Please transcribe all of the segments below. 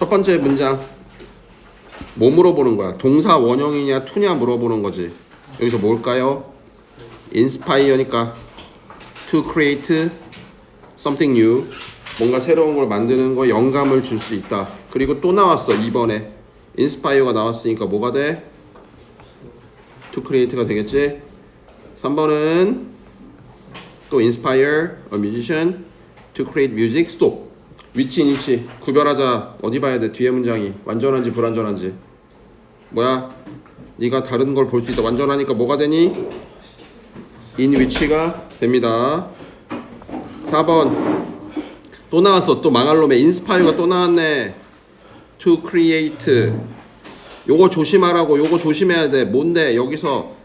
첫 번째 문장 뭐 물어보는 거야? 동사 원형이냐 투냐 물어보는 거지. 여기서 뭘까요? inspire니까 to create something new 뭔가 새로운 걸 만드는 거 영감을 줄 수 있다. 그리고 또 나왔어 이번에 inspire가 나왔으니까 뭐가 돼? to create가 되겠지. 3번은 또 inspire a musician to create music. stop. 위치 위치 구별하자. 어디 봐야 돼? 뒤에 문장이 완전한지 불완전한지. 뭐야? 네가 다른 걸 볼 수 있다. 완전하니까 뭐가 되니? in 위치가 됩니다. 4번 또 나왔어. 또 망할 놈의 inspire가 또 나왔네. to create 요거 조심하라고. 요거 조심해야 돼. 뭔데? 여기서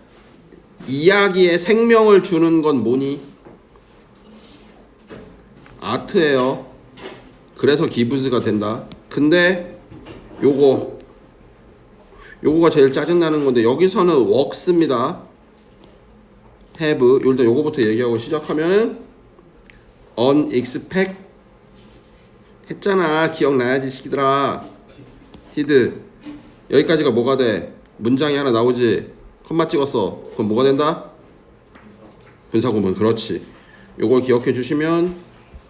이야기에 생명을 주는 건 뭐니? 아트예요. 그래서 기부즈가 된다. 근데 요거 요거가 제일 짜증 나는 건데 여기서는 works입니다. have 일단 요거부터 얘기하고 시작하면은 unexpected 했잖아. 기억나야지 시키더라. did 여기까지가 뭐가 돼? 문장이 하나 나오지. 컴마 찍었어. 그럼 뭐가 된다? 분사구문. 그렇지. 요걸 기억해 주시면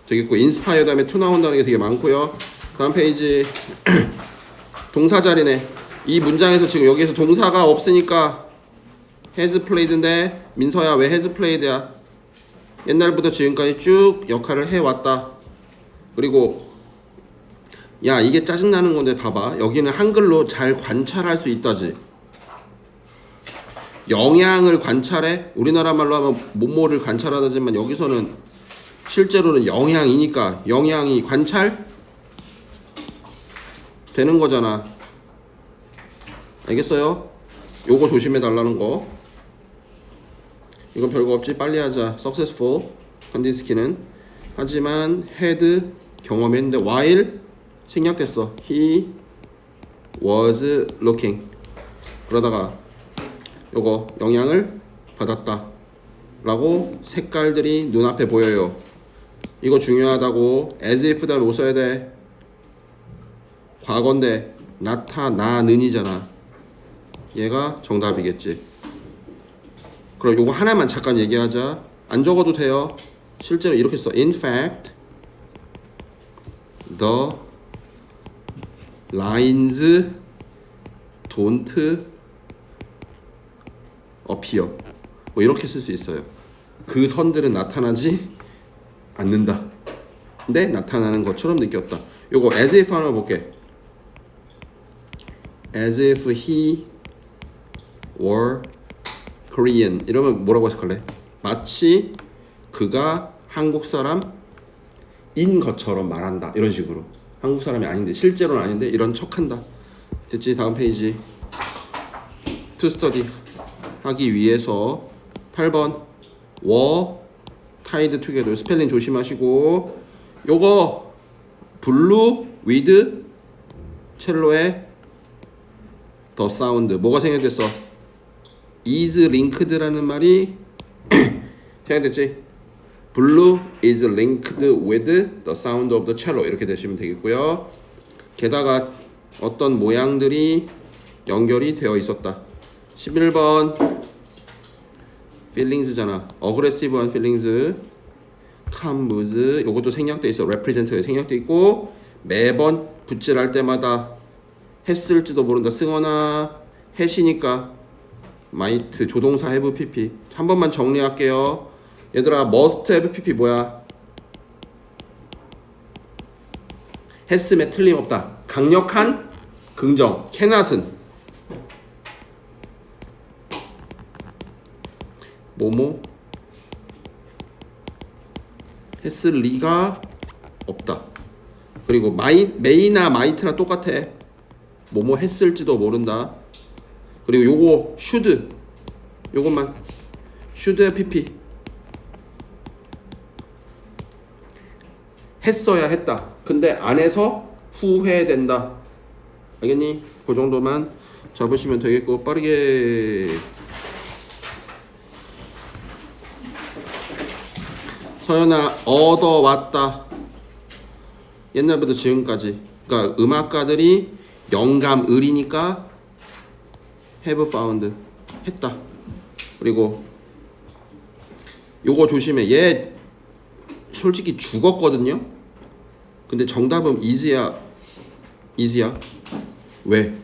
되겠고 인스파이어 다음에 to 나온다는 게 되게 많고요. 다음 페이지 동사 자리네. 이 문장에서 지금 여기에서 동사가 없으니까 has played인데 민서야 왜 has played야? 옛날부터 지금까지 쭉 역할을 해 왔다. 그리고 야 이게 짜증 나는 건데 봐봐 여기는 한글로 잘 관찰할 수 있다지. 영향을 관찰해 우리나라 말로 하면 모모를 관찰하다지만 여기서는 실제로는 영향이니까 영향이 관찰 되는 거잖아. 알겠어요? 요거 조심해 달라는 거. 이건 별거 없지. 빨리 하자. successful 컨디스키는 하지만 had 경험했는데 while 생략됐어. he was looking 그러다가 요거 영향을 받았다. 라고 색깔들이 눈앞에 보여요. 이거 중요하다고 as if 다음에 못 써야 돼. 과거인데 나타나는이잖아. 얘가 정답이겠지. 그럼 요거 하나만 잠깐 얘기하자. 안 적어도 돼요. 실제로 이렇게 써. In fact, the lines don't appear. 뭐 이렇게 쓸 수 있어요. 그 선들은 나타나지 않는다. 근데 나타나는 것처럼 느꼈다. 요거 as if 하나 볼게. as if he were Korean 이러면 뭐라고 해석할래? 마치 그가 한국 사람인 것처럼 말한다 이런 식으로 한국 사람이 아닌데 실제로는 아닌데 이런 척한다 됐지 다음 페이지 to study 하기 위해서 8번 were tied together 스펠링 조심하시고 요거 blue with 첼로의 더 사운드 뭐가 생략됐어? is linked라는 말이 생략됐지? blue is linked with the sound of the cello 이렇게 되시면 되겠고요. 게다가 어떤 모양들이 연결이 되어 있었다. 11번 feelings잖아. aggressive한 feelings. moods 요것도 생략돼 있어. represent가 생략돼 있고 매번 붓질할 때마다 했을지도 모른다. 승어나 해시니까 might 조동사 have pp 한 번만 정리할게요. 얘들아 must have pp 뭐야? 했음에 틀림없다. 강력한 긍정. cannot은 뭐뭐 했을 리가 없다. 그리고 마이 메이나 마이트나 똑같아. 뭐뭐 했을지도 모른다. 그리고 요거 should 요것만 should pp 했어야 했다. 근데 안 해서 후회된다. 알겠니? 그 정도만 잡으시면 되겠고 빠르게 서연아 얻어왔다. 옛날부터 지금까지 그러니까 음악가들이 영감 을이니까 have found 했다. 그리고 요거 조심해. 얘 솔직히 죽었거든요. 근데 정답은 is야. is야. 왜?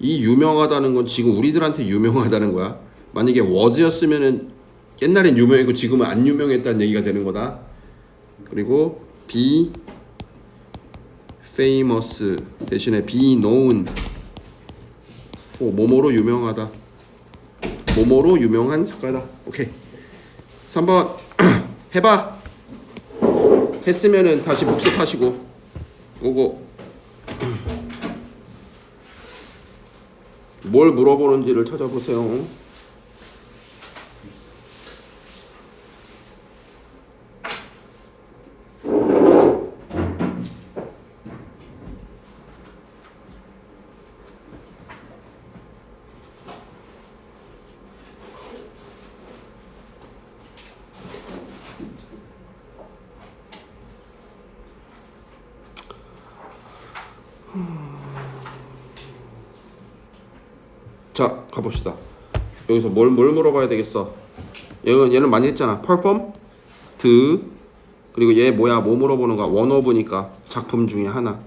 이 유명하다는 건 지금 우리들한테 유명하다는 거야. 만약에 was였으면은 옛날엔 유명했고 지금은 안 유명했다는 얘기가 되는 거다. 그리고 be famous 대신에 be known for 뭐뭐로 유명하다. 뭐뭐로 유명한 작가다. 오케이. 3번 해봐. 했으면은 다시 복습하시고 오고 뭘 물어보는지를 찾아보세요. 자 가봅시다. 여기서 뭘, 뭘 물어봐야 되겠어? 얘는 얘는 많이 했잖아. perform, 드 그리고 얘 뭐야? 뭐 물어보는 거야? 원어브니까 작품 중에 하나.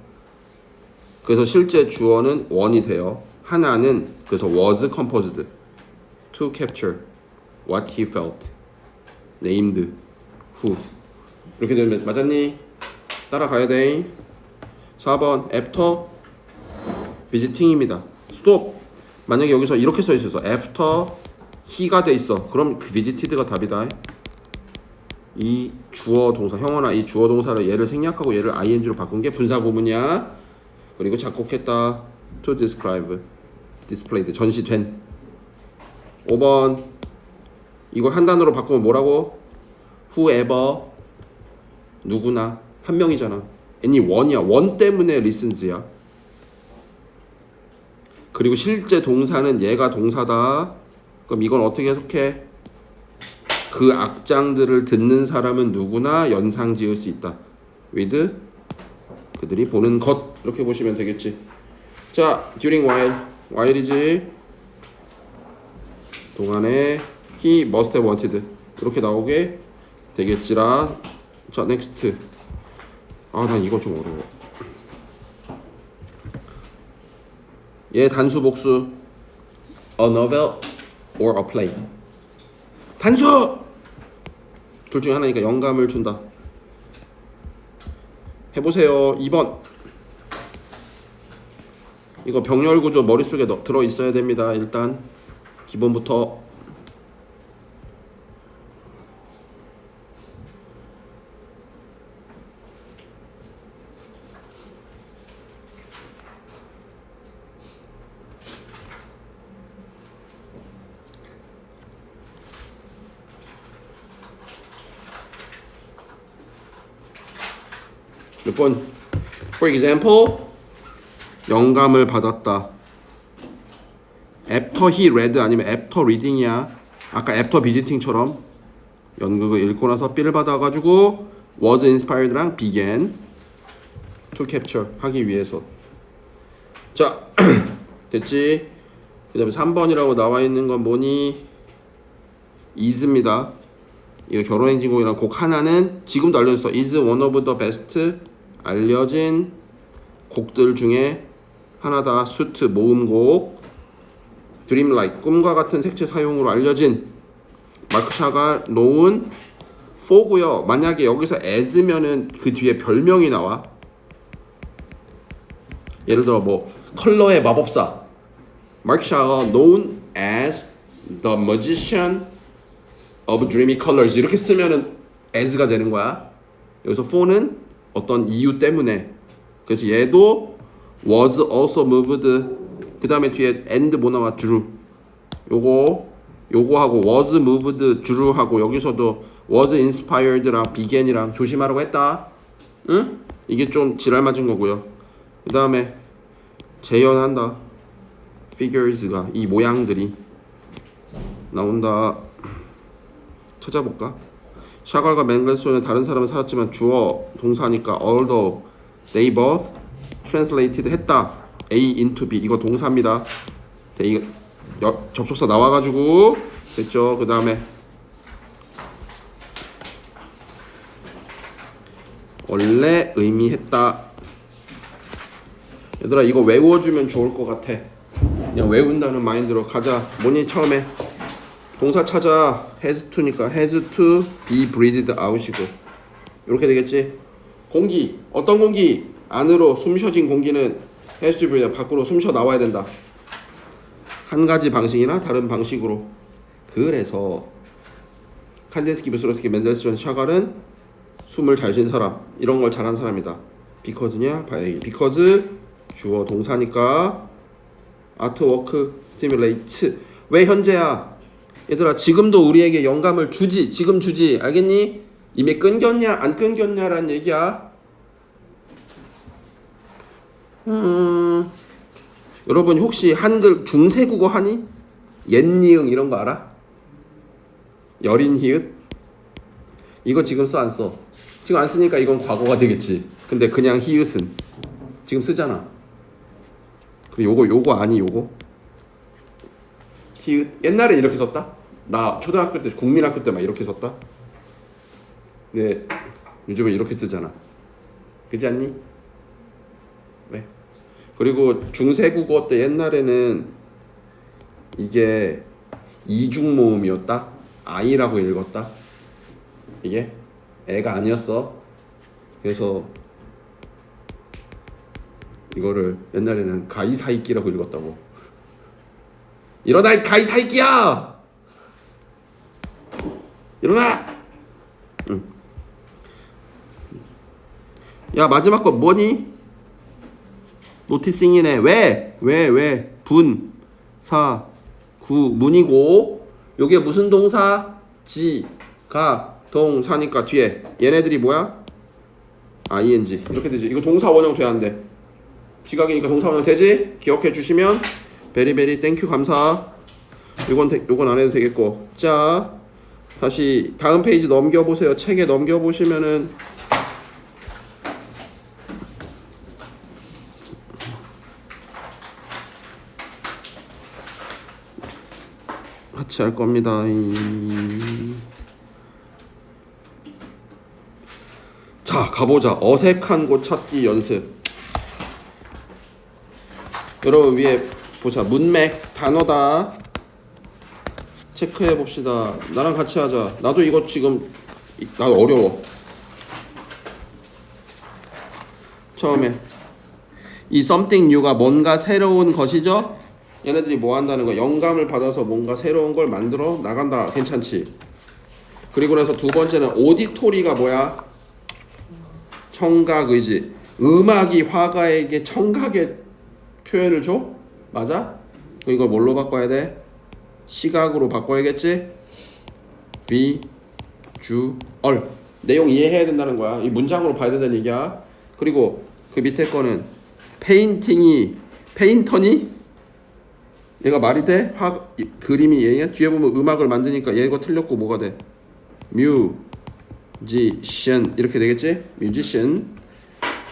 그래서 실제 주어는 원이 돼요. 하나는 그래서 was composed to capture what he felt, named who. 이렇게 되면 맞았니? 따라가야 돼. 4번 after visiting입니다. stop. 만약에 여기서 이렇게 써 있어서 after he가 돼 있어. 그럼 그 visited가 답이다. 이 주어 동사 형원아 이 주어 동사를 얘를 생략하고 얘를 ing로 바꾼 게 분사 구문이야. 그리고 작곡했다. to describe displayed 전시된 5번 이걸 한 단어로 바꾸면 뭐라고? whoever 누구나 한 명이잖아. any one이야. 원 때문에 listens야. 그리고 실제 동사는 얘가 동사다. 그럼 이건 어떻게 해석해? 그 악장들을 듣는 사람은 누구나 연상 지을 수 있다. with 그들이 보는 것 이렇게 보시면 되겠지. 자, during while while이지 동안에 he must have wanted 이렇게 나오게 되겠지라. 자, next. 아, 난 이거 좀 어려워. 얘 단수 복수. A novel or a play. 단수! 둘 중에 하나니까 영감을 준다. 해보세요. 2번. 이거 병렬 구조 머릿속에 넣- 들어 있어야 됩니다. 일단 기본부터 몇 번? For example, 영감을 받았다. After he read 아니면 after reading이야. 아까 after visiting처럼 연극을 읽고 나서 삘을 받아가지고 was inspired랑 began to capture 하기 위해서. 자, 됐지? 그 다음에 3번이라고 나와 있는 건 뭐니? is입니다. 이거 결혼행진곡이랑 곡 하나는 지금도 알려졌어. is one of the best 알려진 곡들 중에 하나다. 수트 모음곡 드림라이트 꿈과 같은 색채 사용으로 알려진 마크 샤가 놓은 4고요. 만약에 여기서 as면은 그 뒤에 별명이 나와. 예를 들어 뭐 컬러의 마법사 마크 샤가 known as the magician of dreamy colors 이렇게 쓰면은 as가 되는 거야. 여기서 for는 어떤 이유 때문에 그래서 얘도 was also moved 그 다음에 뒤에 and 뭐 나와 drew 요거 요거 하고 was moved drew 하고 여기서도 was inspired랑 began이랑 조심하라고 했다. 응? 이게 좀 지랄 맞은 거고요. 그 다음에 재현한다. figures가 이 모양들이 나온다. 찾아볼까? 샤갈과 맹글소는 다른 사람은 살았지만 주어 동사니까 although they both translated 했다. A into B 이거 동사입니다. 네, 이거 여- 접속사 나와가지고 됐죠. 그 다음에 원래 의미했다. 얘들아 이거 외워주면 좋을 것 같아. 그냥 외운다는 마인드로 가자. 뭐니 처음에 동사 찾아 has to니까 has to be breathed out이고 이렇게 되겠지. 공기 어떤 공기 안으로 숨 쉬어진 공기는 has to be breathed 밖으로 숨 쉬어 나와야 된다. 한 가지 방식이나 다른 방식으로. 그래서 칸데스키, 부스로스키, 멘델스존, 샤갈은 숨을 잘 쉰 사람 이런 걸 잘한 사람이다. 비커즈냐? 봐야지. 비커즈 주어 동사니까 아트워크 스티뮬레이트 왜 현재야? 얘들아 지금도 우리에게 영감을 주지 지금 주지 알겠니? 이미 끊겼냐 안 끊겼냐라는 얘기야. 음 여러분 혹시 한글 중세 국어 하니? 옛니응 이런 거 알아? 여린 히읗 이거 지금 써 안 써? 지금 안 쓰니까 이건 과거가 되겠지. 근데 그냥 히읗은 지금 쓰잖아. 그리고 요거 요거 아니 요거 히읗 옛날에 이렇게 썼다. 나 초등학교 때 국민학교 때 막 이렇게 썼다. 근데 요즘에 이렇게 쓰잖아. 그지 않니? 왜? 그리고 중세국어 때 옛날에는 이게 이중 모음이었다. 아이라고 읽었다. 이게 애가 아니었어. 그래서 이거를 옛날에는 가이사이끼라고 읽었다고. 일어나 이 가이사이끼야! 일어나! 응. 야 마지막 거 뭐니? 노티싱이네. 왜? 왜? 왜? 분, 사, 구, 문이고 요게 무슨 동사? 지, 가, 동 사니까 뒤에 얘네들이 뭐야? ing 이렇게 되지. 이거 동사 원형 돼야 안 돼. 지각이니까 동사 원형 되지? 기억해 주시면 베리베리 땡큐 감사. 요건 되- 요건 안 해도 되겠고. 자 다시 다음 페이지 넘겨 보세요. 책에 넘겨 보시면은 같이 할 겁니다. 이- 자, 가보자. 어색한 곳 찾기 연습. 여러분 위에 보자. 문맥 단어다. 체크해 봅시다. 나랑 같이 하자. 나도 이거 지금 이- 나 어려워. 처음에. 이 something new가 뭔가 새로운 것이죠. 얘네들이 뭐 한다는 거 영감을 받아서 뭔가 새로운 걸 만들어? 나간다. 괜찮지? 그리고 나서 두 번째는 오디토리가 뭐야? 청각 의지. 음악이 화가에게 청각의 표현을 줘? 맞아? 이걸 뭘로 바꿔야 돼 시각으로 바꿔야겠지 비주얼 내용 이해해야 된다는 거야 이 문장으로 봐야 된다는 얘기야 그리고 그 밑에 거는 페인팅이 페인터니 얘가 말이 돼? 화 이- 그림이 얘야? 뒤에 보면 음악을 만드니까 얘가 틀렸고 뭐가 돼? 뮤지션 이렇게 되겠지? 뮤지션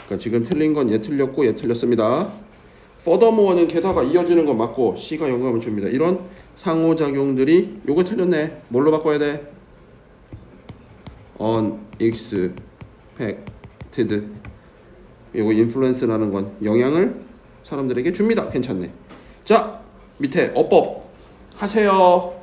그러니까 지금 틀린 건 얘 틀렸고 얘 틀렸습니다. furthermore는 게다가 이어지는 건 맞고 C가 영감을 줍니다. 이런 상호작용들이 요거 틀렸네. 뭘로 바꿔야 돼? unexpected 요거 influence라는 건 영향을 사람들에게 줍니다. 괜찮네. 자 밑에 어법 하세요.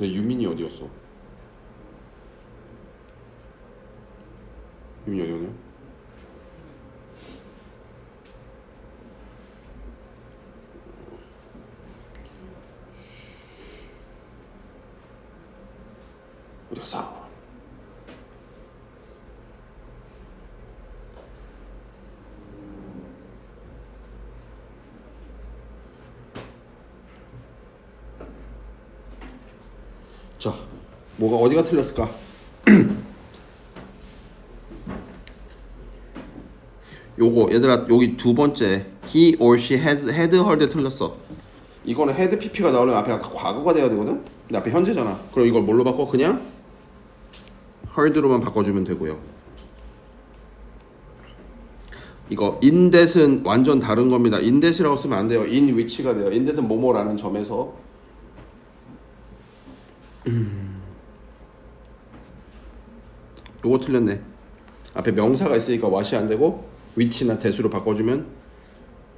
근데 유민이 어디였어? 유민이 어디 갔냐? 어디 갔어? 자, 뭐가 어디가 틀렸을까? 요거 얘들아 여기 두 번째 he or she has had heard 틀렸어. 이거는 had pp가 나오려면 앞에 과거가 돼야 되거든. 근데 앞에 현재잖아. 그럼 이걸 뭘로 바꿔? 그냥 heard로만 바꿔주면 되고요. 이거 that은 완전 다른 겁니다. that이라고 쓰면 안 돼요. in which가 돼요. that은 뭐뭐라는 점에서 요거 틀렸네. 앞에 명사가 있으니까 what이 안 되고 which나 that으로 바꿔주면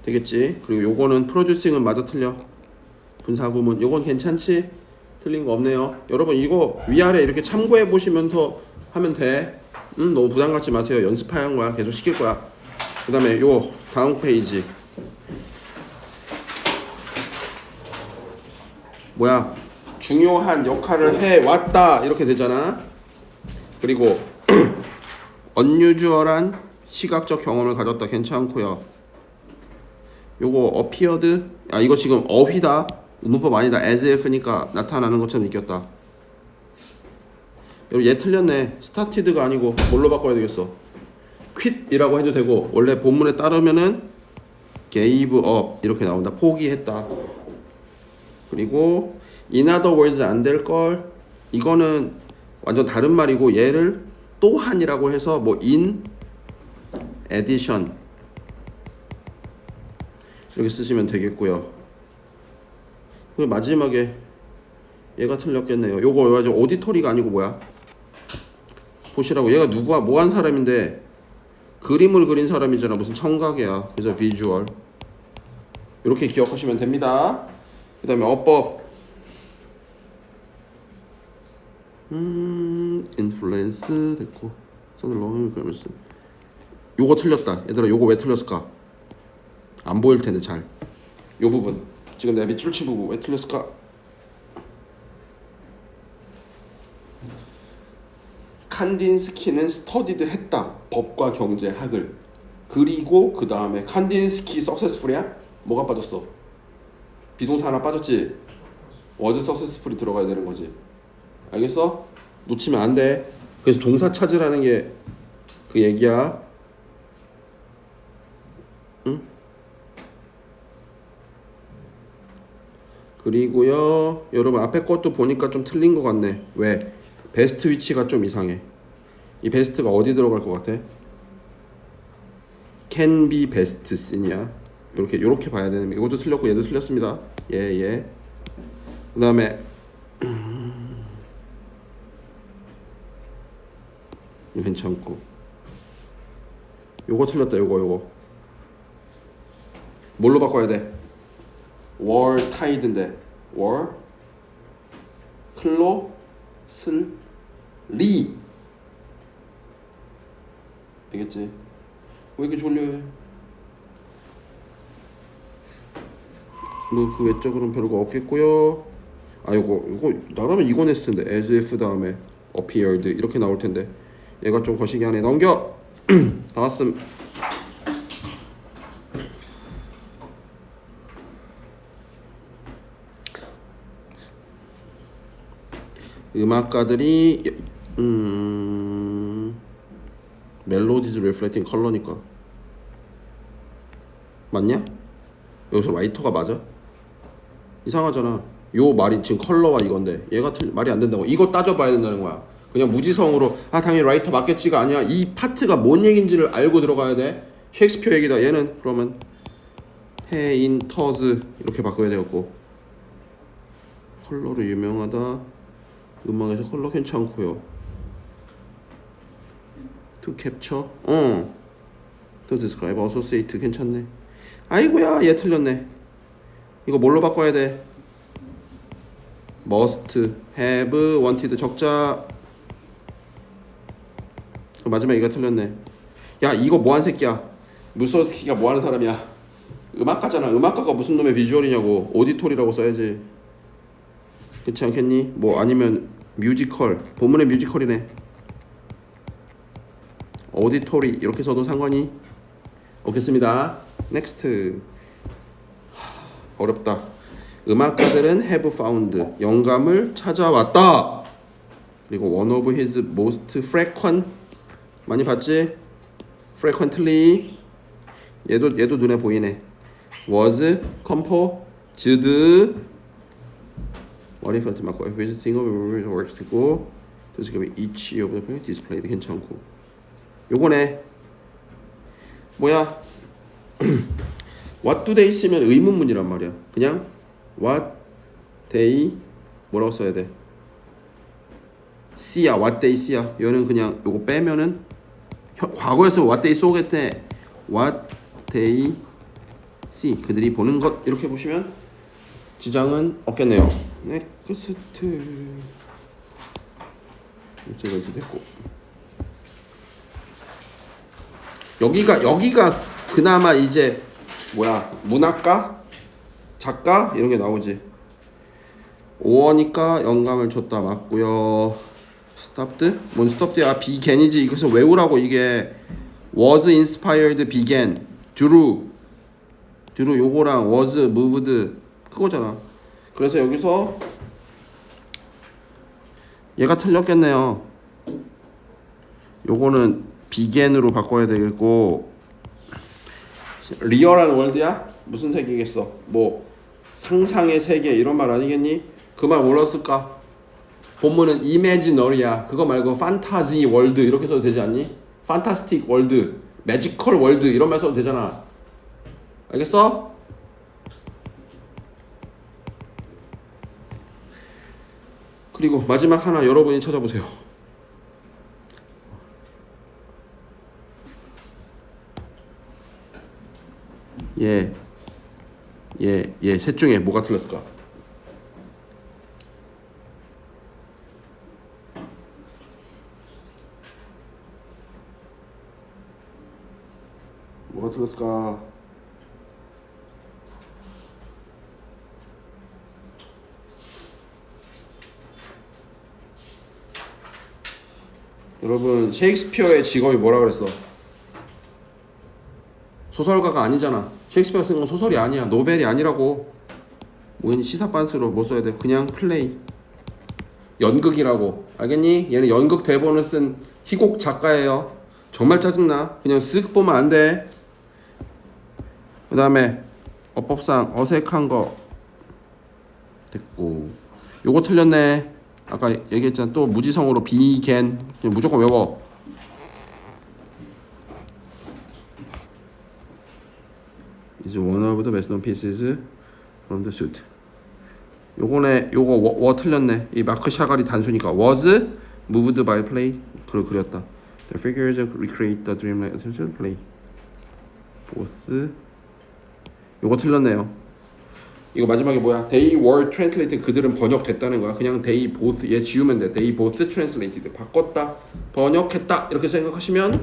되겠지. 그리고 요거는 producing은 맞아 틀려. 분사구문 요건 괜찮지? 틀린 거 없네요. 여러분 이거 위아래 이렇게 참고해 보시면 더 하면 돼. 음 너무 부담 갖지 마세요. 연습하는 거야. 계속 시킬 거야. 그다음에 요 다음 페이지 뭐야 중요한 역할을 해 왔다 이렇게 되잖아. 그리고 unusual한 시각적 경험을 가졌다 괜찮고요. 요거 appeared 아 이거 지금 어휘다 문법 아니다 as if니까 나타나는 것처럼 느꼈다. 여러분 얘 틀렸네. started가 아니고 뭘로 바꿔야 되겠어? quit이라고 해도 되고 원래 본문에 따르면은 gave up 이렇게 나온다. 포기했다. 그리고 in other words 안 될 걸? 이거는 완전 다른 말이고 얘를 또한이라고 해서 뭐 in addition. 이렇게 쓰시면 되겠고요. 그리고 마지막에 얘가 틀렸겠네요. 요거 이제 오디토리가 아니고 뭐야? 보시라고. 얘가 누구야? 뭐 한 사람인데 그림을 그린 사람이잖아. 무슨 청각이야. 그래서 비주얼 이렇게 기억하시면 됩니다. 그 다음에 어법 음 인플루언스 됐고. 넣으면 그러면서. 요거 틀렸다. 얘들아 요거 왜 틀렸을까? 안 보일 텐데 잘 요 부분. 지금 밑줄 친 부분 왜 틀렸을까? 칸딘스키는 스터디드 했다. 법과 경제 학을. 그리고 그 다음에 칸딘스키 석세스풀이야? 뭐가 빠졌어? 비동사 하나 빠졌지? 워즈 석세스풀이 들어가야 되는 거지 알겠어 놓치면 안 돼 그래서 동사 찾으라는 게 그 얘기야 응 그리고요 여러분 앞에 것도 보니까 좀 틀린 것 같네 왜 베스트 위치가 좀 이상해. 이 베스트가 어디 들어갈 것 같아? can be best seen이야. 이렇게 이렇게 봐야 되는. 이것도 틀렸고 얘도 틀렸습니다. 예 예. 그다음에 괜찮고. 요거 틀렸다. 요거 요거. 뭘로 바꿔야 돼? 월 타이드인데 월 클로 슬 리. 되겠지? 왜 이렇게 졸려해? 뭐그 외적으로는 별거 없겠고요. 아 요거 요거 나라면 이거 냈을 텐데 as if 다음에 appeared 이렇게 나올 텐데 얘가 좀 거시기 하네. 넘겨. 다 왔음. 음악가들이 음 멜로디즈 리플렉팅 컬러니까 맞냐? 여기서 라이터가 맞아? 이상하잖아. 요 말이 지금 컬러와 이건데 얘가 틀, 말이 안 된다고. 이거 따져봐야 된다는 거야. 그냥 무지성으로 아 당연히 라이터 맞겠지가 아니야. 이 파트가 뭔 얘긴지를 알고 들어가야 돼. 셰익스피어 얘기다. 얘는 그러면 페인터즈 이렇게 바꿔야 되겠고 컬러로 유명하다. 음악에서 컬러 괜찮고요. To capture, 어, to describe, associate 괜찮네. 아이고야, 얘 틀렸네. 이거 뭘로 바꿔야 돼? must, have, wanted 적자. 그 마지막 이거 틀렸네. 야 이거 뭐한 새끼야? 무소스키가 뭐하는 사람이야? 음악가잖아. 음악가가 무슨 놈의 비주얼이냐고. 오디토리라고 써야지. 그렇지 않겠니? 뭐 아니면 뮤지컬. 본문의 뮤지컬이네. 오디토리 이렇게 써도 상관이 없겠습니다. 넥스트. 어렵다. 음악가들은 have found 영감을 찾아왔다. 그리고 one of his most frequent 많이 봤지? frequently 얘도 얘도 눈에 보이네. was composed what if 트 맞고 every single works 되고 또 지금 each of the displayed 괜찮고 요거네 뭐야 what do they 쓰면 의문문이란 말이야 그냥 what they 뭐라고 써야 돼 C야 what they C야 얘는 그냥 요거 빼면은 현- 과거에서 what they 쏘겠대. What they see. 그들이 보는 것. 이렇게 보시면 지장은 없겠네요. 넥스트 이제가 이제 됐고. 여기가 여기가 그나마 이제 뭐야? 문학가? 작가? 이런 게 나오지. 5원이니까 영감을 줬다. 맞고요 스탑드 뭔 스탑드야 비겐이지 이것을 외우라고 이게 was inspired began drew 요거랑 was moved 그거잖아 그래서 여기서 얘가 틀렸겠네요 요거는 비겐으로 바꿔야 되겠고 리얼한 월드야? 무슨 세계겠어? 뭐 상상의 세계 이런 말 아니겠니? 그 말 몰랐을까? 본문은 이매지너리야. 그거 말고 판타지 월드 이렇게 써도 되지 않니? 판타스틱 월드, 매지컬 월드 이런 말 써도 되잖아. 알겠어? 그리고 마지막 하나 여러분이 찾아보세요. 예, 예, 예, 셋 중에 뭐가 틀렸을까? 뭐가 틀렸을까? 여러분 셰익스피어의 직업이 뭐라 그랬어? 소설가가 아니잖아. 셰익스피어 쓴 건 소설이 아니야. 노벨이 아니라고. 뭐니 시사 반스로 뭐 써야 돼? 그냥 플레이. 연극이라고. 알겠니? 얘는 연극 대본을 쓴 희곡 작가예요. 정말 짜증나. 그냥 쓱 보면 안 돼. 그 다음에 어법상 어색한 거 됐고. 요거 틀렸네. 아까 얘기했잖아. 또 무지성으로 비겐 무조건 외워. is one of the best known pieces from the suit. 요거네 요거 워, 워 틀렸네. 이 마크 샤갈이 단수니까 was moved by play 그걸 그렸다. The figures recreate the dreamlike play. both 요거 틀렸네요. 이거 마지막에 뭐야? They were translated. 그들은 번역됐다는 거야. 그냥 they both 얘 지우면 돼. They both translated. 바꿨다. 번역했다. 이렇게 생각하시면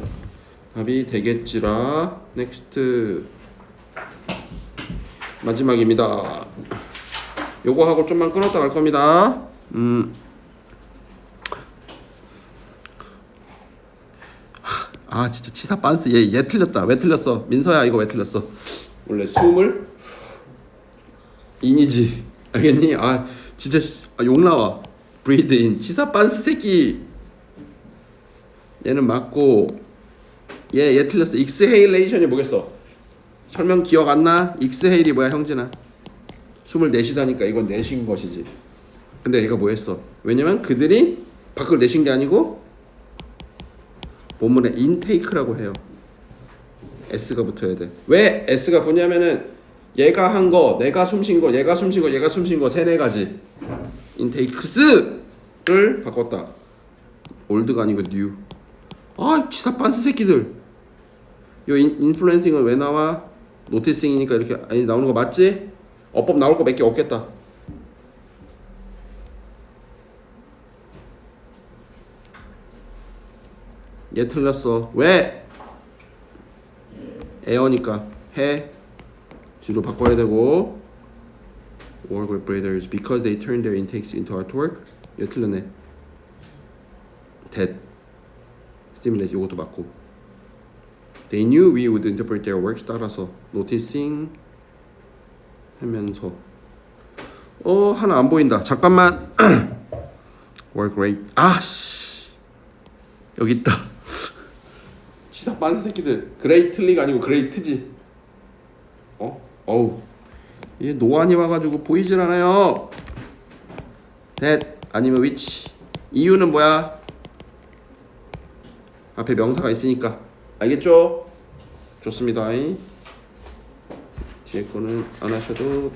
답이 되겠지라. Next. 마지막입니다. 요거 하고 좀만 끊었다 갈 겁니다. 음. 아 진짜 치사 빤스 얘 얘 틀렸다. 왜 틀렸어? 민서야 이거 왜 틀렸어? 원래 숨을 인이지 알겠니? 아 진짜 씨, 아, 욕 나와. 브리드 인 치사 빤스 새끼. 얘는 맞고 얘 얘 틀렸어. 익스헤일레이션이 뭐겠어? 설명 기억 안 나? 익스헤일이 뭐야 형진아? 숨을 내쉬다니까 이건 내쉰 것이지. 근데 얘가 뭐 했어? 왜냐면 그들이 밖을 내쉰 게 아니고 본문에 인테이크라고 해요. S가 붙어야 돼. 왜 S가 붙냐면은 얘가 한 거, 내가 숨 쉰 거, 얘가 숨 쉰 거, 얘가 숨 쉰 거 세네 가지. 인테이크스를 바꿨다. 올드가 아니고 뉴. 아, 지사 빤스 새끼들. 요 인플루엔싱은 왜 나와? 노티싱이니까 이렇게 아니 나오는 거 맞지? 어법 나올 거 몇 개 없겠다. 얘 틀렸어. 왜? 에어니까 해. 주로 바꿔야 되고. Work with brothers because they turn their intakes into artwork. 얘 틀렸네. that stimulate 이것도 맞고. They knew we would interpret their works 따라서 noticing 하면서 어 하나 안 보인다. 잠깐만. Work great. 아씨 여기 있다. 시사 빤스 새끼들. 그레이틀리가 아니고 그레이트지. 어? 어우. 얘 노안이 와가지고 보이질 않아요. that 아니면 which. 이유는 뭐야? 앞에 명사가 있으니까. 알겠죠? 좋습니다. 뒤에 거는 안 하셔도